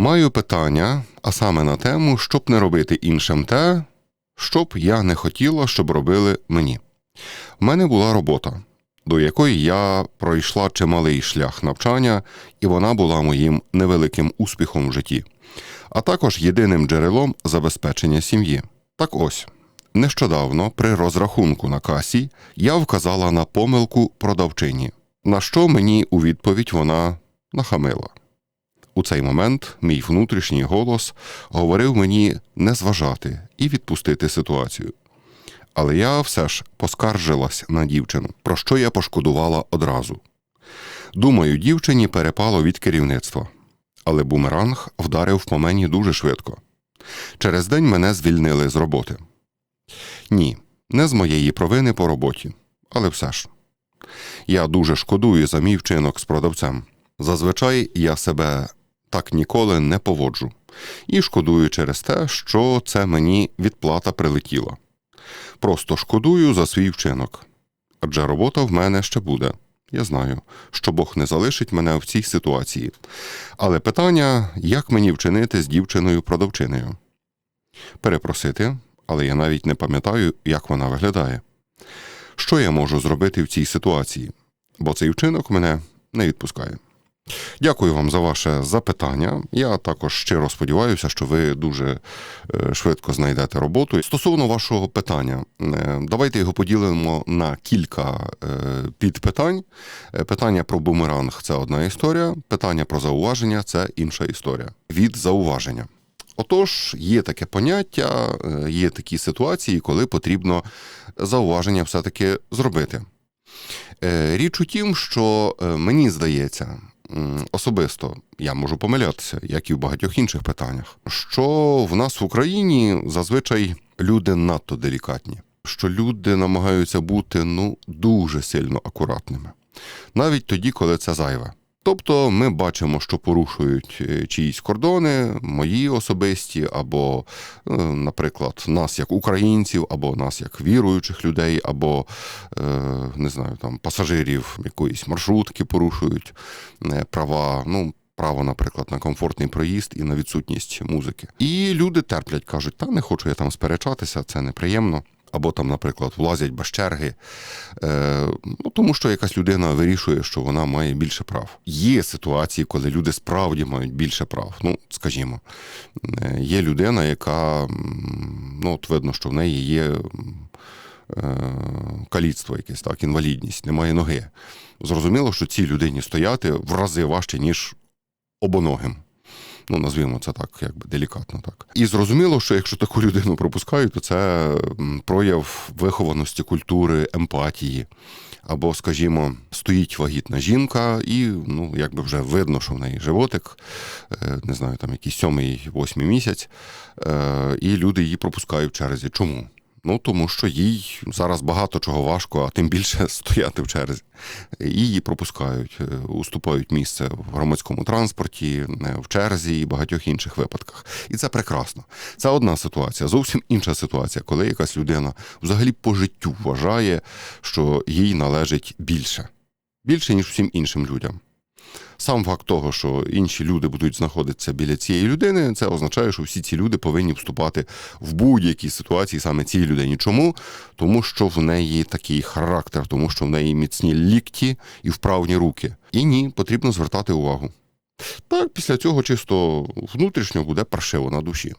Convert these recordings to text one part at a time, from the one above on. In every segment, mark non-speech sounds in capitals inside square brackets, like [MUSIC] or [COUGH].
Маю питання, а саме на тему, щоб не робити іншим те, щоб я не хотіла, щоб робили мені. В мене була робота, до якої я пройшла чималий шлях навчання, і вона була моїм невеликим успіхом в житті, а також єдиним джерелом забезпечення сім'ї. Так ось. Нещодавно при розрахунку на касі я вказала на помилку продавчині, на що мені у відповідь вона нахамила. У цей момент мій внутрішній голос говорив мені не зважати і відпустити ситуацію. Але я все ж поскаржилась на дівчину, про що я пошкодувала одразу. Думаю, дівчині перепало від керівництва, але бумеранг вдарив по мені дуже швидко. Через день мене звільнили з роботи. Ні, не з моєї провини по роботі, але все ж. Я дуже шкодую за мій вчинок з продавцем. Зазвичай я себе так ніколи не поводжу, і шкодую через те, що це мені відплата прилетіла. Просто шкодую за свій вчинок. Адже робота в мене ще буде. Я знаю, що Бог не залишить мене в цій ситуації. Але питання, як мені вчинити з дівчиною-продавчиною? Перепросити, але я навіть не пам'ятаю, як вона виглядає. Що я можу зробити в цій ситуації? Бо цей вчинок мене не відпускає. Дякую вам за ваше запитання. Я також щиро сподіваюся, що ви дуже е, швидко знайдете роботу. Стосовно вашого питання, е, давайте його поділимо на кілька е, підпитань. Питання про бумеранг це одна історія, питання про зауваження це інша історія. Від зауваження. Отож, є таке поняття, є такі ситуації, коли потрібно зауваження все-таки зробити. Річ у тім, що мені здається, особисто я можу помилятися, як і в багатьох інших питаннях, що в нас в Україні зазвичай люди надто делікатні, що люди намагаються бути ну дуже сильно акуратними, навіть тоді, коли це зайве. Тобто ми бачимо, що порушують е, чиїсь кордони, мої особисті, або, е, наприклад, нас як українців, або нас як віруючих людей, або е, не знаю, там пасажирів якоїсь маршрутки порушують права. Ну, право, наприклад, на комфортний проїзд і на відсутність музики. І люди терплять, кажуть, та не хочу я там сперечатися, це неприємно. Або там, наприклад, влазять без черги, е, ну тому що якась людина вирішує, що вона має більше прав. Є ситуації, коли люди справді мають більше прав. Ну, скажімо, е, є людина, яка ну, от видно, що в неї є е, каліцтво якесь, так, інвалідність, немає ноги. Зрозуміло, що цій людині стояти в рази важче, ніж обоногим. Ну, назвімо це так, якби делікатно так. І зрозуміло, що якщо таку [LAUGHS] людину пропускають, то це прояв вихованості, культури, емпатії. Або, скажімо, стоїть вагітна жінка, і ну, якби вже видно, що в неї животик, е, не знаю, там якийсь сьомий, восьмий місяць, е, і люди її пропускають в черзі. Чому? Ну, тому що їй зараз багато чого важко, а тим більше [LAUGHS] стояти в черзі. Її пропускають, е, уступають місце в громадському транспорті, е, в черзі і багатьох інших випадках. І це прекрасно. Це одна ситуація. Зовсім інша ситуація, коли якась людина взагалі по життю вважає, що їй належить більше. Більше, ніж всім іншим людям. Сам факт того, що інші люди будуть знаходитися біля цієї людини, це означає, що всі ці люди повинні вступати в будь-якій ситуації саме цій людині. Чому? Тому що в неї такий характер, тому що в неї міцні лікті і вправні руки. І ні, потрібно звертати увагу. Так, після цього чисто внутрішньо буде паршиво на душі.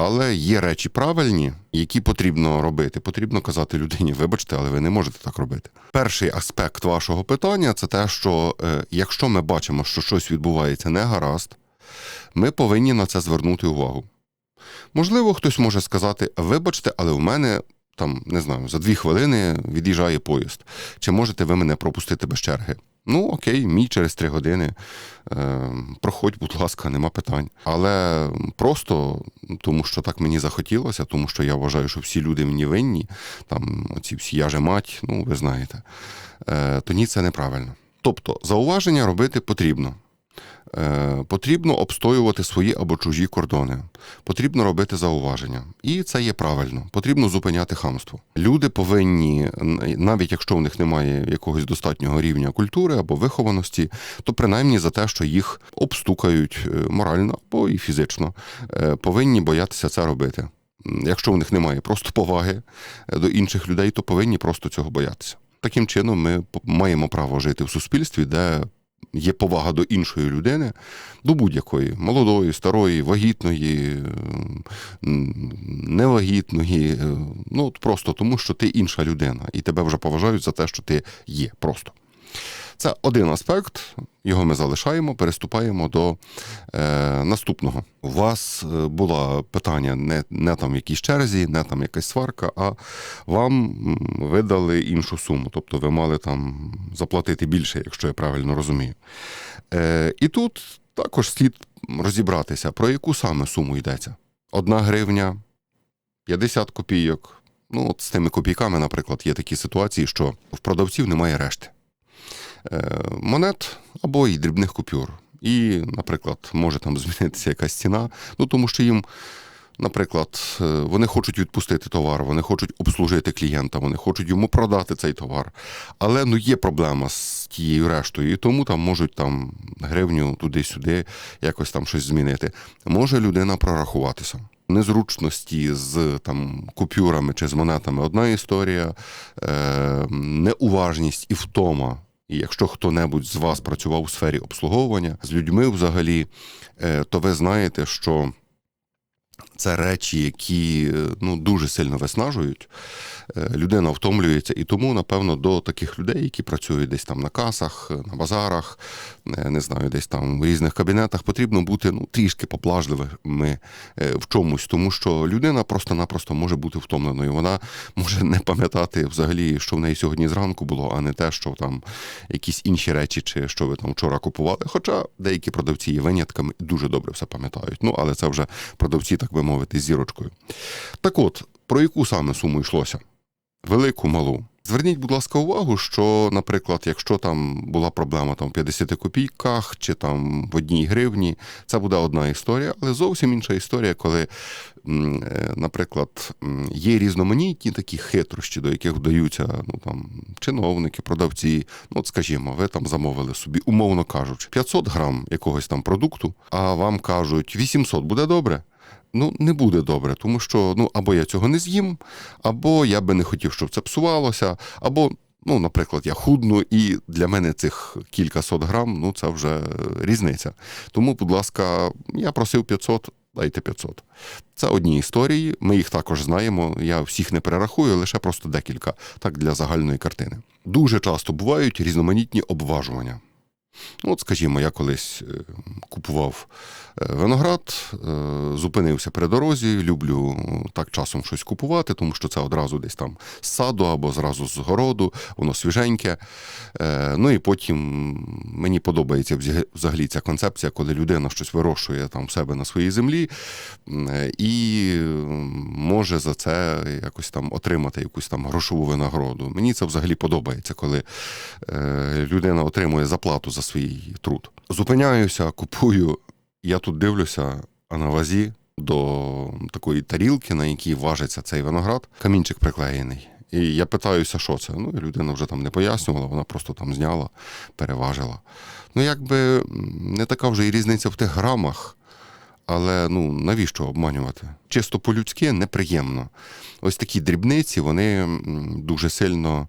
Але є речі правильні, які потрібно робити. Потрібно казати людині, вибачте, але ви не можете так робити. Перший аспект вашого питання це те, що е, якщо ми бачимо, що щось відбувається не гаразд, ми повинні на це звернути увагу. Можливо, хтось може сказати: вибачте, але у мене там не знаю, за дві хвилини від'їжджає поїзд. Чи можете ви мене пропустити без черги? Ну, окей, мій через три години. Е, проходь, будь ласка, нема питань. Але просто тому, що так мені захотілося, тому що я вважаю, що всі люди мені винні, там оці всі я же мать, ну ви знаєте, е, то ні, це неправильно. Тобто, зауваження робити потрібно. Е, Потрібно обстоювати свої або чужі кордони, потрібно робити зауваження, і це є правильно. Потрібно зупиняти хамство. Люди повинні, навіть якщо в них немає якогось достатнього рівня культури або вихованості, то принаймні за те, що їх обстукають е, морально або і фізично, е, повинні боятися це робити. Якщо в них немає просто поваги до інших людей, то повинні просто цього боятися. Таким чином, ми маємо право жити в суспільстві, де є повага до іншої людини, до будь-якої молодої, старої, вагітної, невагітної. е, Ну от просто тому, що ти інша людина, і тебе вже поважають за те, що ти є просто. Це один аспект, його ми залишаємо, переступаємо до е, наступного. У вас е, було питання не, не там в якійсь черзі, не там якась сварка, а вам видали іншу суму. Тобто ви мали там заплатити більше, якщо я правильно розумію. Е, і тут також слід розібратися, про яку саме суму йдеться. Одна гривня, 50 копійок. Ну, от з тими копійками, наприклад, є такі ситуації, що в продавців немає решти монет або і дрібних купюр. І, наприклад, може там змінитися якась ціна, ну тому що їм, наприклад, е, вони хочуть відпустити товар, вони хочуть обслужити клієнта, вони хочуть йому продати цей товар. Але ну є проблема з тією рештою, і тому там можуть там гривню туди-сюди якось там щось змінити. Може людина прорахуватися. Незручності з там купюрами чи з монетами одна історія, е, неуважність і втома. І якщо хто-небудь з вас працював у сфері обслуговування з людьми взагалі, е, то ви знаєте, що це речі, які е, ну, дуже сильно виснажують. Е, Людина втомлюється, і тому, напевно, до таких людей, які працюють десь там на касах, на базарах, е, не знаю, десь там в різних кабінетах, потрібно бути ну, трішки поблажливими е, в чомусь, тому що людина просто-напросто може бути втомленою. Вона може не пам'ятати взагалі, що в неї сьогодні зранку було, а не те, що там якісь інші речі, чи що ви там вчора купували. Хоча деякі продавці є винятками і дуже добре все пам'ятають. Ну, але це вже продавці, так би мовити, зірочкою. Так от, про яку саме суму йшлося? Велику, малу. Зверніть, будь ласка, увагу, що, наприклад, якщо там була проблема там, в 50 копійках чи там в одній гривні, це буде одна історія, але зовсім інша історія, коли, е, наприклад, є різноманітні такі хитрощі, до яких вдаються ну, там, чиновники, продавці. Ну, от скажімо, ви там замовили собі, умовно кажучи, 500 грам якогось там продукту, а вам кажуть, 800 буде добре. Ну, не буде добре, тому що ну або я цього не з'їм, або я би не хотів, щоб це псувалося, або, ну, наприклад, я худну, і для мене цих кількасот грам ну це вже різниця. Тому, будь ласка, я просив 500, дайте 500. Це одні історії. Ми їх також знаємо. Я всіх не перерахую, лише просто декілька, так для загальної картини. Дуже часто бувають різноманітні обважування. Ну, От, скажімо, я колись е, купував е, виноград, е, зупинився при дорозі, люблю так часом щось купувати, тому що це одразу десь там з саду або зразу з городу, воно свіженьке. Ну і потім мені подобається взагалі ця концепція, коли людина щось вирощує там в себе на своїй землі і може за це якось там отримати якусь там грошову винагороду. Мені це взагалі подобається, коли людина отримує заплату за свій труд. Зупиняюся, купую. Я тут дивлюся, а на вазі до такої тарілки, на якій важиться цей виноград, камінчик приклеєний. І я питаюся, що це. Ну, і людина вже там не пояснювала, вона просто там зняла, переважила. Ну, якби не така вже і різниця в тих грамах. Але ну навіщо обманювати? Чисто по-людськи неприємно. Ось такі дрібниці вони дуже сильно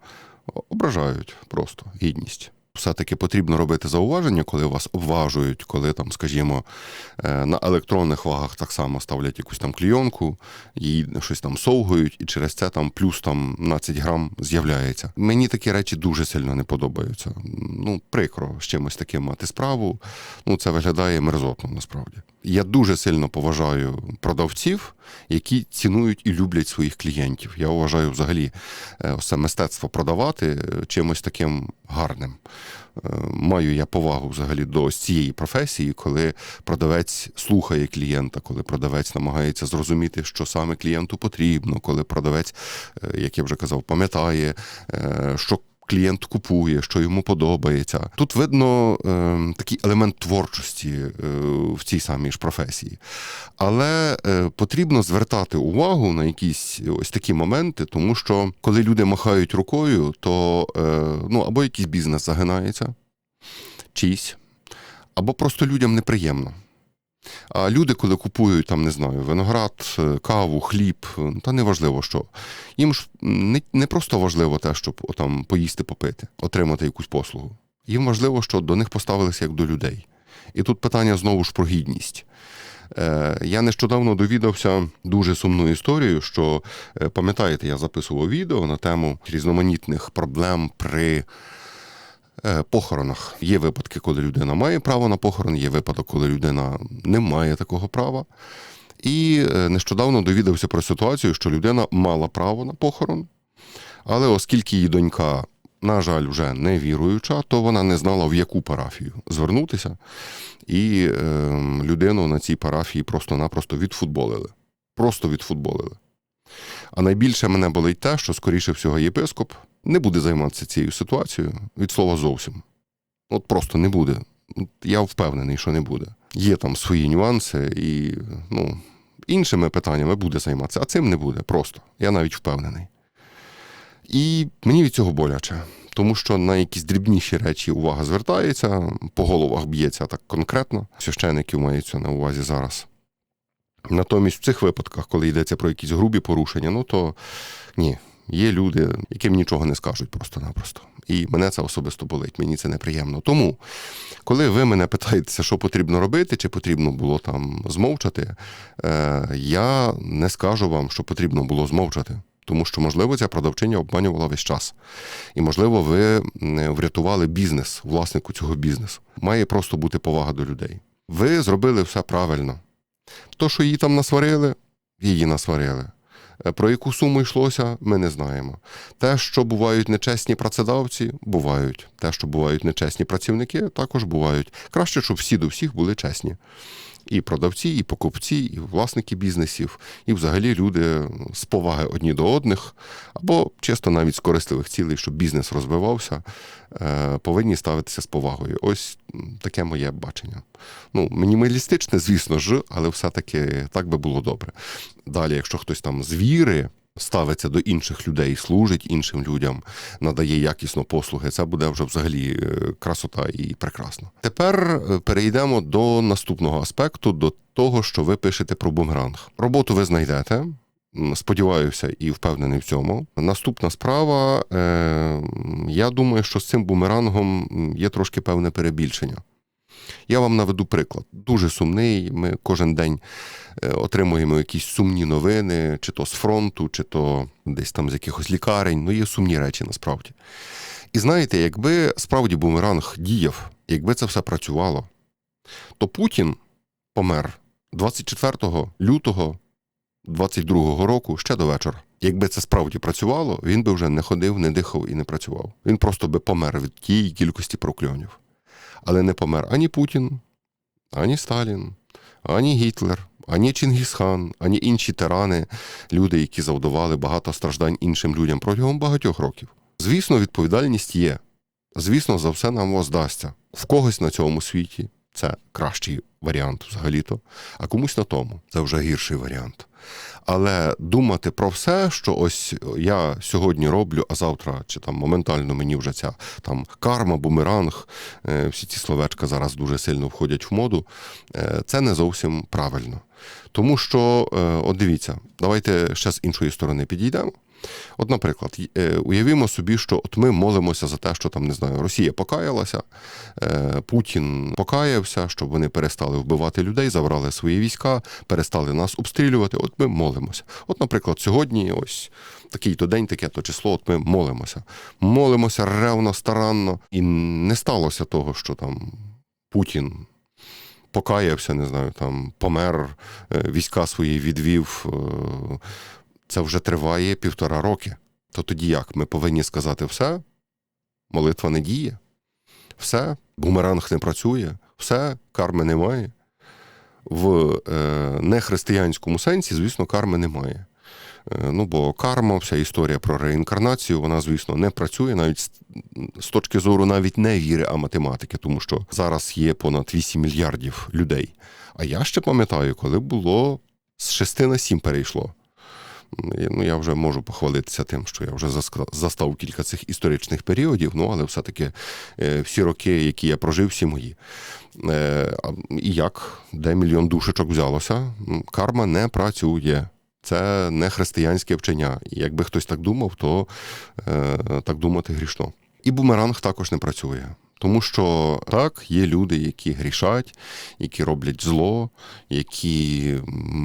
ображають просто гідність. Все-таки потрібно робити зауваження, коли вас обважують, коли там, скажімо, е, на електронних вагах так само ставлять якусь там клійонку, її щось там совгують, і через це там плюс там 12 грам з'являється. Мені такі речі дуже сильно не подобаються. Ну, прикро з чимось таким мати справу. Ну, це виглядає мерзотно насправді. Я дуже сильно поважаю продавців, які цінують і люблять своїх клієнтів. Я вважаю взагалі е, все мистецтво продавати е, чимось таким гарним. Е, Маю я повагу взагалі до цієї професії, коли продавець слухає клієнта, коли продавець намагається зрозуміти, що саме клієнту потрібно, коли продавець, е, як я вже казав, пам'ятає, е, що клієнт купує, що йому подобається. Тут видно е, такий елемент творчості е, в цій самій ж професії. Але е, потрібно звертати увагу на якісь ось такі моменти, тому що коли люди махають рукою, то е, ну, або якийсь бізнес загинається, чийсь, або просто людям неприємно. А люди, коли купують там, не знаю, виноград, е, каву, хліб, е, та неважливо що. Їм ж не, не просто важливо те, щоб там поїсти, попити, отримати якусь послугу. Їм важливо, що до них поставилися як до людей. І тут питання знову ж про гідність. Е, Я нещодавно довідався дуже сумну історію, що пам'ятаєте, я записував відео на тему різноманітних проблем при похоронах. Є випадки, коли людина має право на похорон, є випадок, коли людина не має такого права. І е, нещодавно довідався про ситуацію, що людина мала право на похорон, але оскільки її донька, на жаль, вже не віруюча, то вона не знала, в яку парафію звернутися. І е, людину на цій парафії просто-напросто відфутболили. Просто відфутболили. А найбільше мене болить те, що, скоріше всього, єпископ не буде займатися цією ситуацією від слова зовсім. От просто не буде. Я впевнений, що не буде. Є там свої нюанси, і ну, іншими питаннями буде займатися, а цим не буде просто. Я навіть впевнений. І мені від цього боляче, тому що на якісь дрібніші речі увага звертається, по головах б'ється так конкретно. Священиків маються на увазі зараз. Натомість в цих випадках, коли йдеться про якісь грубі порушення, ну то ні, є люди, яким нічого не скажуть просто-напросто. І мене це особисто болить, мені це неприємно. Тому, коли ви мене питаєтеся, що потрібно робити, чи потрібно було там змовчати, е, я не скажу вам, що потрібно було змовчати. Тому що, можливо, ця продавчиня обманювала весь час. І, можливо, ви врятували бізнес, власнику цього бізнесу. Має просто бути повага до людей. Ви зробили все правильно. То, що її там насварили, її насварили. Е, Про яку суму йшлося, ми не знаємо. Те, що бувають нечесні працедавці, бувають. Те, що бувають нечесні працівники, також бувають. Краще, щоб всі до всіх були чесні. І продавці, і покупці, і власники бізнесів, і взагалі люди з поваги одні до одних, або чисто навіть з корисливих цілей, щоб бізнес розвивався, е, повинні ставитися з повагою. Ось таке моє бачення. Ну, мінімалістичне, звісно ж, але все-таки так би було добре. Далі, якщо хтось там з віри ставиться до інших людей, служить іншим людям, надає якісно послуги, це буде вже взагалі е, красота і прекрасно. Тепер е, перейдемо до наступного аспекту, до того, що ви пишете про бумеранг. Роботу ви знайдете. Сподіваюся і впевнений в цьому. Наступна справа. Е, я думаю, що з цим бумерангом є трошки певне перебільшення. Я вам наведу приклад. Дуже сумний. Ми кожен день е, отримуємо якісь сумні новини, чи то з фронту, чи то десь там з якихось лікарень. Ну, є сумні речі насправді. І знаєте, якби справді бумеранг діяв, якби це все працювало, то Путін помер 24 лютого 22 року ще до вечора. Якби це справді працювало, він би вже не ходив, не дихав і не працював. Він просто би помер від тієї кількості прокльонів. Але не помер ані Путін, ані Сталін, ані Гітлер, ані Чингісхан, ані інші тирани, люди, які завдавали багато страждань іншим людям протягом багатьох років. Звісно, відповідальність є. Звісно, за все нам воздасться. В когось на цьому світі це кращий варіант взагалі-то, а комусь на тому це вже гірший варіант. Але думати про все, що ось я сьогодні роблю, а завтра чи там моментально мені вже ця там карма, бумеранг, е, всі ці словечка зараз дуже сильно входять в моду. е, Це не зовсім правильно. Тому що, е, от дивіться, давайте ще з іншої сторони підійдемо. От, наприклад, е, уявімо собі, що от ми молимося за те, що там не знаю, Росія покаялася, е, Путін покаявся, щоб вони перестали вбивати людей, забрали свої війська, перестали нас обстрілювати. От ми молимося. От, наприклад, сьогодні, ось такий то день, таке то число. От ми молимося. Молимося ревно, старанно, і не сталося того, що там Путін. Покаявся, не знаю, там помер, е, війська свої відвів. Це вже триває півтора роки. То тоді як? Ми повинні сказати все? Молитва не діє, все, бумеранг не працює, все, карми немає. В е, нехристиянському сенсі, звісно, карми немає. Е, Ну, бо карма, вся історія про реінкарнацію, вона, звісно, не працює навіть з- з точки зору навіть не віри, а математики, тому що зараз є понад 8 мільярдів людей. А я ще пам'ятаю, коли було з 6 на 7 перейшло. Ну, я вже можу похвалитися тим, що я вже застав кілька цих історичних періодів, ну але все-таки е, всі роки, які я прожив, всі мої. Е, І як? Де мільйон душечок взялося? Карма не працює. Це не християнське вчення. І якби хтось так думав, то е, так думати грішно. І бумеранг також не працює. Тому що так, є люди, які грішать, які роблять зло, які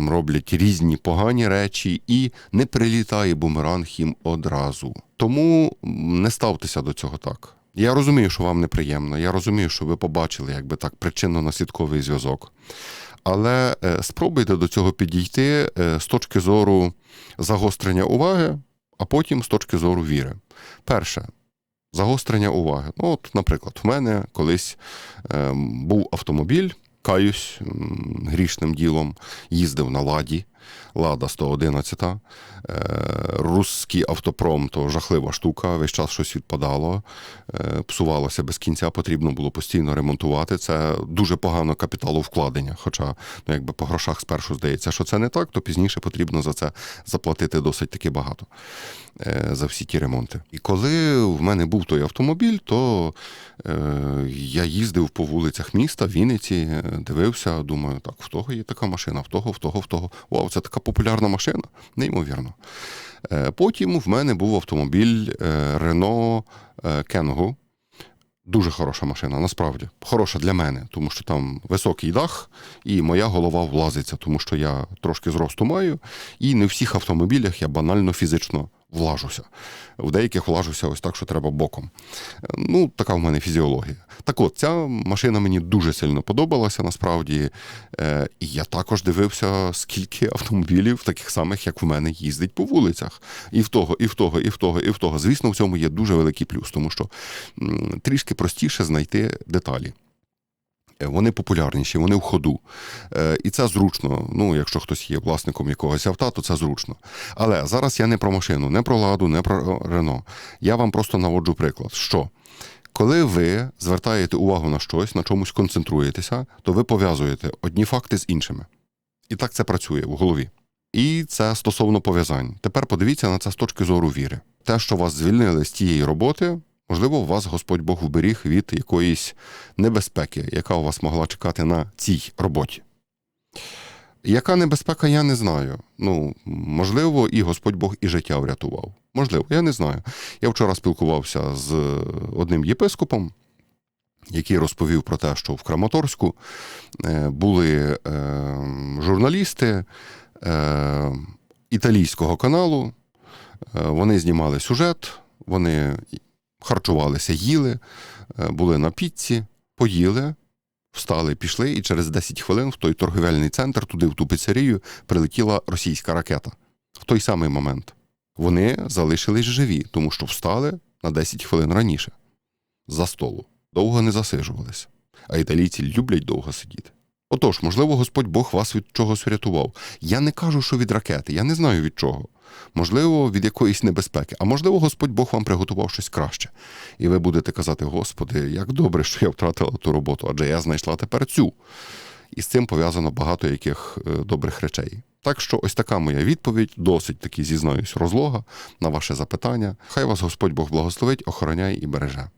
роблять різні погані речі, і не прилітає бумеранг їм одразу. Тому не ставтеся до цього так. Я розумію, що вам неприємно. Я розумію, що ви побачили, якби так, причинно-наслідковий зв'язок. Але е, спробуйте до цього підійти е, з точки зору загострення уваги, а потім з точки зору віри. Перше, загострення уваги. Ну, от, наприклад, в мене колись е, був автомобіль, каюсь грішним ділом, їздив на ладі. Лада 111, е, русський автопром то жахлива штука, весь час щось відпадало, е, псувалося без кінця, потрібно було постійно ремонтувати. Це дуже погано капіталовкладення. Хоча, ну якби по грошах спершу здається, що це не так, то пізніше потрібно за це заплатити досить таки багато е, за всі ті ремонти. І коли в мене був той автомобіль, то я їздив по вулицях міста, Вінниці, дивився, думаю, так, в того є така машина, в того, в того, в того. Вау, це така популярна машина, неймовірно. Е, Потім в мене був автомобіль е, Renault е, Kangoo. Дуже хороша машина, насправді. Хороша для мене, тому що там високий дах, і моя голова влазиться, тому що я трошки зросту маю, і не в всіх автомобілях я банально фізично влажуся. В деяких влажуся ось так, що треба боком. Ну, така в мене фізіологія. Так от, ця машина мені дуже сильно подобалася, насправді. Е, І я також дивився, скільки автомобілів, таких самих, як в мене, їздить по вулицях. І в того, і в того, і в того, і в того. Звісно, в цьому є дуже великий плюс, тому що трішки простіше знайти деталі. Е, Вони популярніші, вони в ходу. Е, І це зручно. Ну, якщо хтось є власником якогось авто, то це зручно. Але зараз я не про машину, не про ладу, не про Рено. Я вам просто наводжу приклад, що коли ви звертаєте увагу на щось, на чомусь концентруєтеся, то ви пов'язуєте одні факти з іншими. І так це працює в голові. І це стосовно пов'язань. Тепер подивіться на це з точки зору віри. Те, що вас звільнили з тієї роботи, можливо, вас Господь Бог вберіг від якоїсь небезпеки, яка у вас могла чекати на цій роботі. Яка небезпека, я не знаю. Ну, можливо, і Господь Бог і життя врятував. Можливо, я не знаю. Я вчора спілкувався з одним єпископом, який розповів про те, що в Краматорську е, були е, журналісти е, італійського каналу. Вони знімали сюжет, вони харчувалися, їли, е, були на піці, поїли, встали, пішли, і через 10 хвилин в той торговельний центр, туди, в ту піцерію, прилетіла російська ракета. В той самий момент. Вони залишились живі, тому що встали на 10 хвилин раніше за столу. Довго не засижувалися. А італійці люблять довго сидіти. Отож, можливо, Господь Бог вас від чогось врятував. Я не кажу, що від ракети, я не знаю від чого. Можливо, від якоїсь небезпеки, а можливо, Господь Бог вам приготував щось краще. І ви будете казати: Господи, як добре, що я втратила ту роботу, адже я знайшла тепер цю. І з цим пов'язано багато яких е, добрих речей. Так що ось така моя відповідь, досить таки зізнаюсь, розлога на ваше запитання. Хай вас Господь Бог благословить, охороняє і береже.